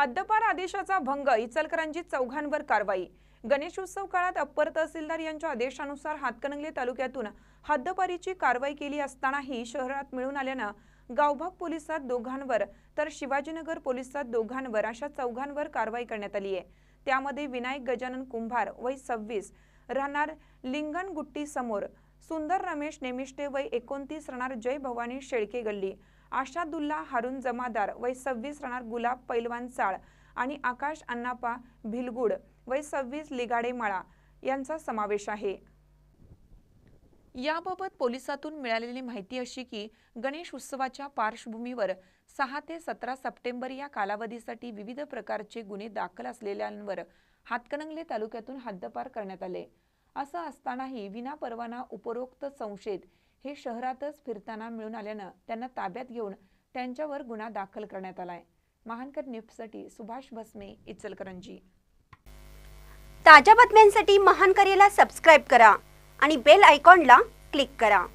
हद्दपार आदेशाचा भंग इचलकरांची चौघांवर कारवाई. गणेशोत्सव काळात अप्पर तहसीलदार यांच्या आदेशानुसार हातकणंगले तालुक्यातून हद्दपारीची कारवाई केली असतानाही शहरात मिळून आल्यानं गावभाग पोलिसात दोघांवर तर शिवाजीनगर पोलिसात दोघांवर अशा चौघांवर कारवाई करण्यात आली आहे. त्यामध्ये विनायक गजानन कुंभार वय सव्वीस राहणार लिंगणगुट्टी समोर सुंदर रमेश नेमिष्टे वय एकोणतीस राहणार जय भवानी शेळके गल्ली. आशादुल्ला हारून जमादार वय सव्वीस राहणार गुलाब पैलवान चाळ आणि आकाश अण्णापा भिलगुड वय सव्वीस लिगाडे माळा यांचा समावेश आहे. याबाबत पोलिसातून मिळालेली माहिती अशी की गणेश उत्सवाच्या पार्श्वभूमीवर सहा ते सतरा सप्टेंबर या कालावधीसाठी विविध प्रकारचे गुन्हे दाखल असलेल्यांवर हातकणंगले तालुक्यातून हद्दपार करण्यात आले. असं असतानाही विनापरवाना उपरोक्त संशयित हे शहरातच फिरताना मिळून आल्यानं त्यांना ताब्यात घेऊन त्यांच्यावर गुन्हा दाखल करण्यात आलाय. महानकर न्यूजसाठी सुभाष भस्मे इचलकरंजी. ताज्या बातम्यांसाठी महानकरेला सबस्क्राईब करा आणि बेल आयकॉनला क्लिक करा.